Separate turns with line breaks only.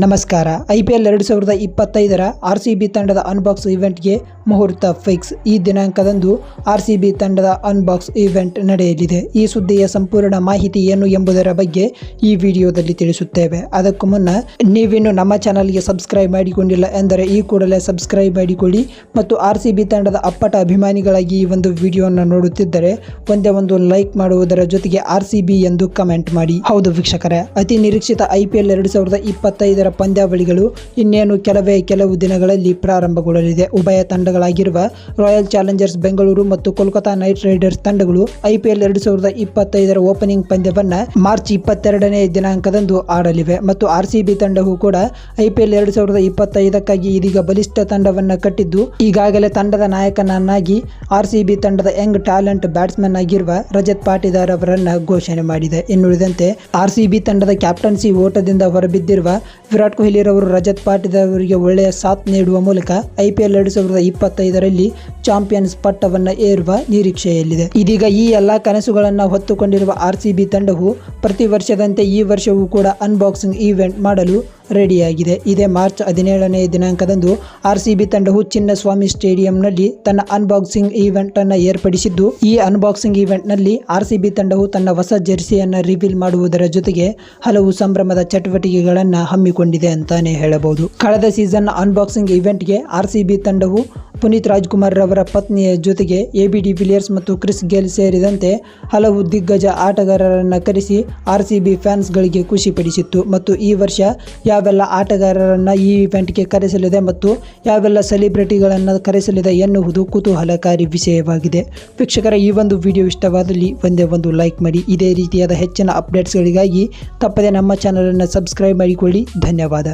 ನಮಸ್ಕಾರ. I P L ಎರಡು ಸಾವಿರದ ಇಪ್ಪತ್ತೈದರ ಆರ್ ಸಿ ಬಿ ತಂಡದ ಅನ್ಬಾಕ್ಸ್ ಈವೆಂಟ್ಗೆ ಮುಹೂರ್ತ ಫಿಕ್ಸ್ ಈ ದಿನಾಂಕದಂದು ಆರ್ ಸಿ ಬಿ ತಂಡದ ಅನ್ಬಾಕ್ಸ್ ಇವೆಂಟ್ ನಡೆಯಲಿದೆ. ಈ ಸುದ್ದಿಯ ಸಂಪೂರ್ಣ ಮಾಹಿತಿ ಏನು ಎಂಬುದರ ಬಗ್ಗೆ ಈ ವಿಡಿಯೋದಲ್ಲಿ ತಿಳಿಸುತ್ತೇವೆ. ಅದಕ್ಕೂ ಮುನ್ನ ನೀವಿನ್ನು ನಮ್ಮ ಚಾನಲ್ಗೆ ಸಬ್ಸ್ಕ್ರೈಬ್ ಮಾಡಿಕೊಂಡಿಲ್ಲ ಎಂದರೆ ಈ ಕೂಡಲೇ ಸಬ್ಸ್ಕ್ರೈಬ್ ಮಾಡಿಕೊಳ್ಳಿ ಮತ್ತು ಆರ್ ಸಿ ಬಿ ತಂಡದ ಅಪ್ಪಟ ಅಭಿಮಾನಿಗಳಾಗಿ ಈ ಒಂದು ವಿಡಿಯೋವನ್ನು ನೋಡುತ್ತಿದ್ದರೆ ಒಂದೇ ಒಂದು ಲೈಕ್ ಮಾಡುವುದರ ಜೊತೆಗೆ ಆರ್ ಸಿ ಬಿ ಎಂದು ಕಮೆಂಟ್ ಮಾಡಿ. ಹೌದು ವೀಕ್ಷಕರೇ, ಅತಿ ನಿರೀಕ್ಷಿತ ಐ ಪಿ ಎಲ್ ಎರಡು ಸಾವಿರದ ಇಪ್ಪತ್ತೈದರ ಪಂದ್ಯಾವಳಿಗಳು ಇನ್ನೇನು ಕೆಲವೇ ಕೆಲವು ದಿನಗಳಲ್ಲಿ ಪ್ರಾರಂಭಗೊಳ್ಳಲಿದೆ. ಉಭಯ ತಂಡಗಳಾಗಿರುವ ರಾಯಲ್ ಚಾಲೆಂಜರ್ಸ್ ಬೆಂಗಳೂರು ಮತ್ತು ಕೋಲ್ಕತಾ ನೈಟ್ ರೈಡರ್ಸ್ ತಂಡಗಳು ಐಪಿಎಲ್ ಎರಡು ಸಾವಿರದ ಇಪ್ಪತ್ತೈದರ ಓಪನಿಂಗ್ ಪಂದ್ಯವನ್ನು ಮಾರ್ಚ್ ಇಪ್ಪತ್ತೆರಡನೇ ದಿನಾಂಕದಂದು ಆಡಲಿವೆ. ಮತ್ತು ಆರ್ಸಿಬಿ ತಂಡವೂ ಕೂಡ ಐಪಿಎಲ್ ಎರಡು ಸಾವಿರದ ಇಪ್ಪತ್ತೈದಕ್ಕಾಗಿ ಇದೀಗ ಬಲಿಷ್ಠ ತಂಡವನ್ನು ಕಟ್ಟಿದ್ದು, ಈಗಾಗಲೇ ತಂಡದ ನಾಯಕನನ್ನಾಗಿ ಆರ್ಸಿಬಿ ತಂಡದ ಯಂಗ್ ಟ್ಯಾಲೆಂಟ್ ಬ್ಯಾಟ್ಸ್ಮನ್ ಆಗಿರುವ ರಜತ್ ಪಾಟಿದಾರ್ ಅವರನ್ನು ಘೋಷಣೆ ಮಾಡಿದೆ. ಇನ್ನುಳಿದಂತೆ ಆರ್ಸಿಬಿ ತಂಡದ ಕ್ಯಾಪ್ಟನ್ಸಿ ಓಟದಿಂದ ಹೊರಬಿದ್ದಿರುವ ವಿರಾಟ್ ಕೊಹ್ಲಿ ಕೊಹ್ಲಿರವರು ರಜತ್ ಪಾಟಿದಾರ್ ಅವರಿಗೆ ಒಳ್ಳೆಯ ಸಾಥ್ ನೀಡುವ ಮೂಲಕ ಐಪಿಎಲ್ ಎರಡು ಸಾವಿರದ ಇಪ್ಪತ್ತೈದರಲ್ಲಿ ಚಾಂಪಿಯನ್ಸ್ ಪಟ್ಟವನ್ನು ಏರುವ ನಿರೀಕ್ಷೆಯಲ್ಲಿದೆ. ಇದೀಗ ಈ ಎಲ್ಲಾ ಕನಸುಗಳನ್ನು ಹೊತ್ತುಕೊಂಡಿರುವ ಆರ್ ಸಿ ತಂಡವು ಪ್ರತಿ ವರ್ಷದಂತೆ ಈ ವರ್ಷವೂ ಕೂಡ ಅನ್ಬಾಕ್ಸಿಂಗ್ ಈವೆಂಟ್ ಮಾಡಲು ರೆಡಿಯಾಗಿದೆ. ಇದೇ ಮಾರ್ಚ್ ಹದಿನೇಳನೇ ದಿನಾಂಕದಂದು ಆರ್ ಸಿ ಬಿ ತಂಡವು ಚಿನ್ನಸ್ವಾಮಿ ಸ್ಟೇಡಿಯಂನಲ್ಲಿ ತನ್ನ ಅನ್ಬಾಕ್ಸಿಂಗ್ ಈವೆಂಟ್ ಅನ್ನು ಏರ್ಪಡಿಸಿದ್ದು, ಈ ಅನ್ಬಾಕ್ಸಿಂಗ್ ಈವೆಂಟ್ನಲ್ಲಿ ಆರ್ ಸಿ ಬಿ ತಂಡವು ತನ್ನ ಹೊಸ ಜೆರ್ಸಿಯನ್ನು ರಿವೀಲ್ ಮಾಡುವುದರ ಜೊತೆಗೆ ಹಲವು ಸಂಭ್ರಮದ ಚಟುವಟಿಕೆಗಳನ್ನು ಹಮ್ಮಿಕೊಂಡಿದೆ ಅಂತಾನೆ ಹೇಳಬಹುದು. ಕಳೆದ ಸೀಸನ್ ಅನ್ಬಾಕ್ಸಿಂಗ್ ಈವೆಂಟ್ಗೆ ಆರ್ ಸಿ ಬಿ ತಂಡವು ಪುನೀತ್ ರಾಜ್ಕುಮಾರ್ ರವರ ಪತ್ನಿಯ ಜೊತೆಗೆ ಎ ಬಿ ಡಿ ವಿಲಿಯರ್ಸ್ ಮತ್ತು ಕ್ರಿಸ್ ಗೇಲ್ ಸೇರಿದಂತೆ ಹಲವು ದಿಗ್ಗಜ ಆಟಗಾರರನ್ನು ಕರೆಸಿ ಆರ್ ಸಿ ಬಿ ಫ್ಯಾನ್ಸ್ಗಳಿಗೆ ಖುಷಿಪಡಿಸಿತ್ತು ಮತ್ತು ಈ ವರ್ಷ ಯಾವೆಲ್ಲ ಆಟಗಾರರನ್ನು ಈ ಇವೆಂಟ್ಗೆ ಕರೆಸಲಿದೆ ಮತ್ತು ಯಾವೆಲ್ಲ ಸೆಲಿಬ್ರಿಟಿಗಳನ್ನು ಕರೆಸಲಿದೆ ಎನ್ನುವುದು ಕುತೂಹಲಕಾರಿ ವಿಷಯವಾಗಿದೆ. ವೀಕ್ಷಕರ, ಈ ಒಂದು ವಿಡಿಯೋ ಇಷ್ಟವಾದಲ್ಲಿ ಒಂದೇ ಒಂದು ಲೈಕ್ ಮಾಡಿ. ಇದೇ ರೀತಿಯಾದ ಹೆಚ್ಚಿನ ಅಪ್ಡೇಟ್ಸ್ಗಳಿಗಾಗಿ ತಪ್ಪದೆ ನಮ್ಮ ಚಾನಲನ್ನು ಸಬ್ಸ್ಕ್ರೈಬ್ ಮಾಡಿಕೊಳ್ಳಿ. ಧನ್ಯವಾದ.